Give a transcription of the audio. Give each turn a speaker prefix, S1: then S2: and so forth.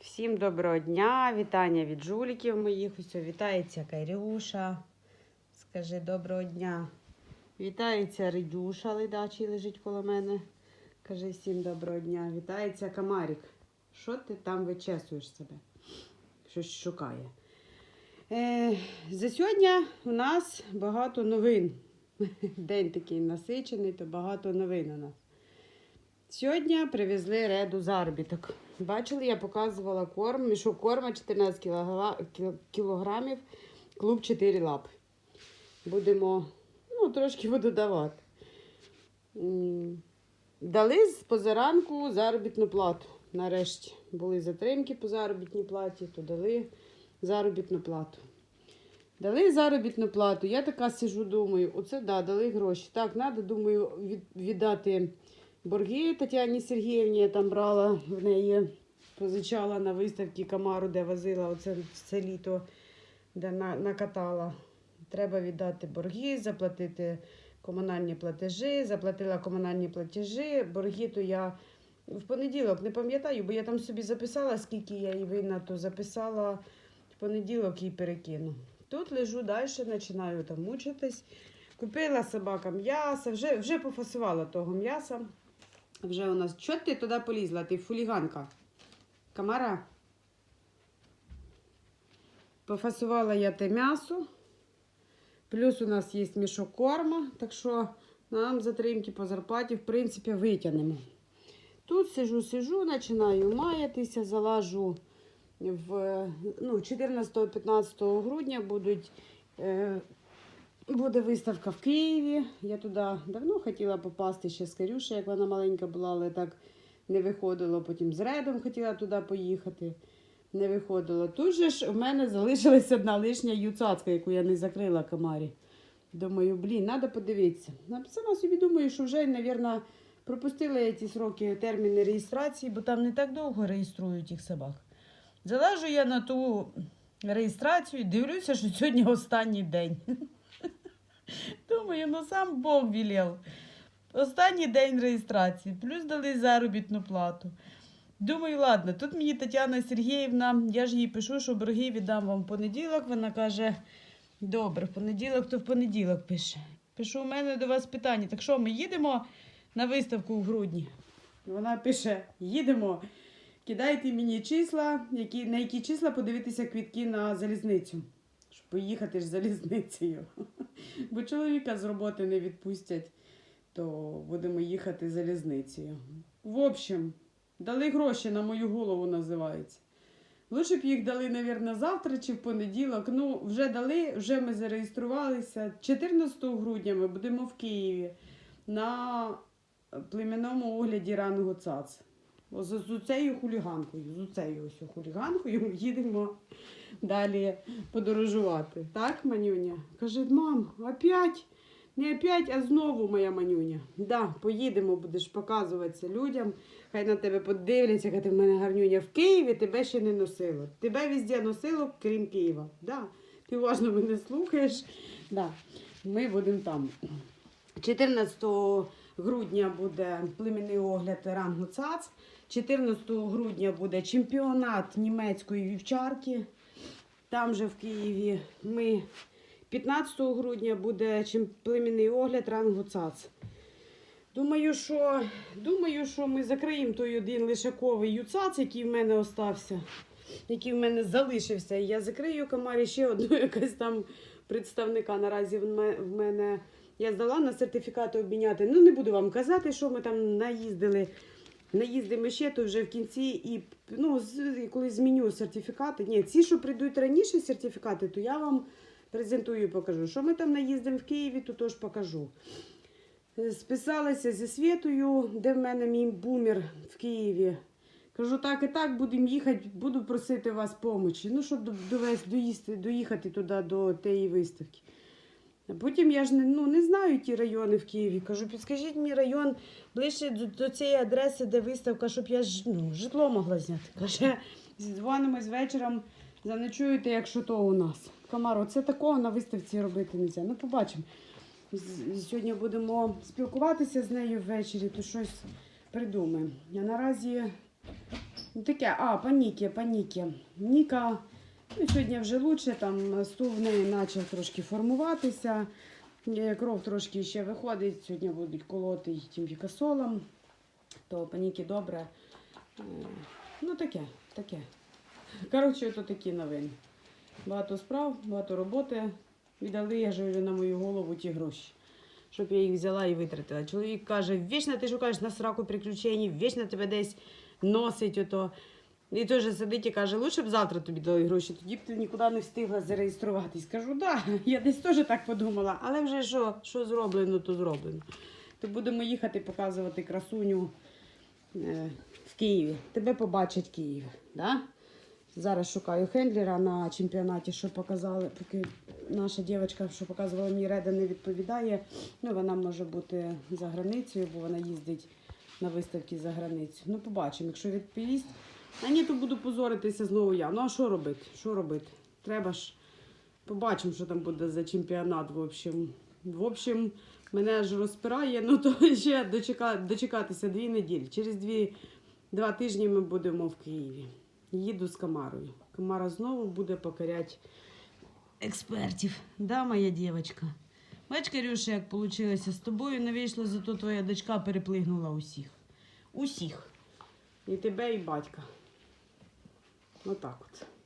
S1: Всім доброго дня, вітання від жуліків моїх. Ось вітається Кайрюша. Скажи доброго дня. Вітається Ридюша ледачий лежить коло мене. Кажи всім доброго дня. Вітається Камарік. Що ти там вичесуєш себе? Щось шукає. Е, за сьогодні у нас багато новин. День такий насичений, то багато новин у нас. Сьогодні привезли реду заробіток. Бачили, я показувала корм, мішок корма 14 кілогра- кілограмів, клуб 4 лапи. Будемо, ну, трошки буду давати. Дали з позаранку заробітну плату. Нарешті були затримки по заробітній платі, то дали заробітну плату. Дали заробітну плату. Я така сижу, думаю, оце да, дали гроші. Так, треба, думаю, від, віддати борги Тетяні Сергіївні. Я там брала в неї, позичала на виставці Камару, де возила оце все літо, де на, накатала. Треба віддати борги, заплатити комунальні платежі, заплатила комунальні платежі. Борги то я в понеділок не пам'ятаю, бо я там собі записала, скільки я їй винна, то записала в понеділок і перекину. Тут лежу далі, починаю там мучитись. Купила собакам м'ясо, вже, вже пофасувала того м'яса. Вже у нас. Чого ти туди полізла? Ти фуліганка? Камара? Пофасувала я те м'ясо. Плюс у нас є мішок корма, так що нам затримки по зарплаті, в принципі, витягнемо. Тут сижу, сижу, починаю маятися, залажу в ну, 14-15 грудня будуть, е, буде виставка в Києві. Я туди давно хотіла попасти ще з Карюшею, як вона маленька була, але так не виходило. Потім з Редом хотіла туди поїхати. Не виходило. Тут же ж в мене залишилася одна лишня юцацька, яку я не закрила комарі. Думаю, блін, треба подивитися. Ну, Сама собі думаю, що вже, мабуть, пропустила я ті сроки терміни реєстрації, бо там не так довго реєструють їх собак. Залежу я на ту реєстрацію, дивлюся, що сьогодні останній день. Думаю, ну сам Бог велів. Останній день реєстрації, плюс дали заробітну плату. Думаю, ладно, тут мені Тетяна Сергіївна, я ж їй пишу, що борги віддам вам в понеділок. Вона каже: добре, в понеділок, то в понеділок пише. Пишу, у мене до вас питання. Так що, ми їдемо на виставку в грудні? Вона пише: їдемо. Кидайте мені числа, які, на які числа подивитися квітки на залізницю. Щоб поїхати ж залізницею. Бо чоловіка з роботи не відпустять, то будемо їхати залізницею. В общем, дали гроші на мою голову називається. Лучше б їх дали, мабуть, завтра чи в понеділок. Ну, вже дали, вже ми зареєструвалися. 14 грудня ми будемо в Києві на племінному огляді ранного цац. З, з цією хуліганкою, з цією ось хуліганкою ми їдемо далі подорожувати. Так, Манюня? Каже, мам, опять? Не опять, а знову моя манюня. Да, поїдемо, будеш показуватися людям. Хай на тебе подивляться, яка ти в мене гарнюня. В Києві тебе ще не носило. Тебе везде носило, крім Києва. Да. Ти уважно мене слухаєш. Да. Ми будемо там. 14 грудня буде племінний огляд рангу ЦАЦ. 14 грудня буде чемпіонат німецької вівчарки. Там же в Києві ми 15 грудня буде племінний огляд рангу ЦАЦ. Думаю, що, думаю, що ми закриємо той один лишаковий юцац, який в мене остався, який в мене залишився. Я закрию комарі ще одну якась там представника. Наразі в мене я здала на сертифікати обміняти. Ну, не буду вам казати, що ми там наїздили. Наїздимо ще, то вже в кінці і ну, коли зміню сертифікати. Ні, ці, що прийдуть раніше сертифікати, то я вам презентую і покажу. Що ми там наїздимо в Києві, то теж покажу. Списалася зі Світою, де в мене мій бумер в Києві. Кажу, так і так будемо їхати, буду просити вас помочі. Ну, щоб до- довез, доїсти, доїхати туди до тієї виставки. Потім я ж не, ну, не знаю ті райони в Києві. Кажу, підскажіть мені район ближче до, до цієї адреси, де виставка, щоб я ж, ну, житло могла зняти. Каже, дзвонимось вечором, заночуєте, якщо то у нас. Комаро, це такого на виставці робити не можна. Ну, побачимо. Сьогодні будемо спілкуватися з нею ввечері, то щось придумаємо. А наразі Таке, а, паніки, паніки. Ніка, ну, сьогодні вже лучше, там стул в неї почав трошки формуватися. Е, Кров трошки ще виходить. Сьогодні будуть колоти її тімпікасолом. То паніки добре. Е, Ну, таке, таке. Коротше, то такі новини. Багато справ, багато роботи. Віддали, я ж на мою голову ті гроші. Щоб я їх взяла і витратила. Чоловік каже, вічно ти шукаєш на сраку приключень, вічно тебе десь носить ото. І теж сидить і каже, лучше б завтра тобі дали гроші, тоді б ти нікуди не встигла зареєструватись. Кажу, да, я десь теж так подумала, але вже що, що зроблено, то зроблено. То будемо їхати показувати красуню е, в Києві. Тебе побачить Київ. Да? Зараз шукаю хендлера на чемпіонаті, що показали, поки наша дівчинка, що показувала мені реда, не відповідає. Ну, вона може бути за границею, бо вона їздить на виставки за границю. Ну, побачимо, якщо відповість. А ні, то буду позоритися знову я. Ну а що робити? Що робити? Треба ж побачимо, що там буде за чемпіонат. В общем, в общем мене ж розпирає, ну то ще дочека, дочекатися дві неділі. Через дві, два тижні ми будемо в Києві. Їду з Камарою. Камара знову буде покоряти експертів. Да, моя дівчинка? Бач, Кирюша, як вийшло з тобою, не вийшло, зато твоя дочка переплигнула усіх. Усіх. І тебе, і батька. Отак от.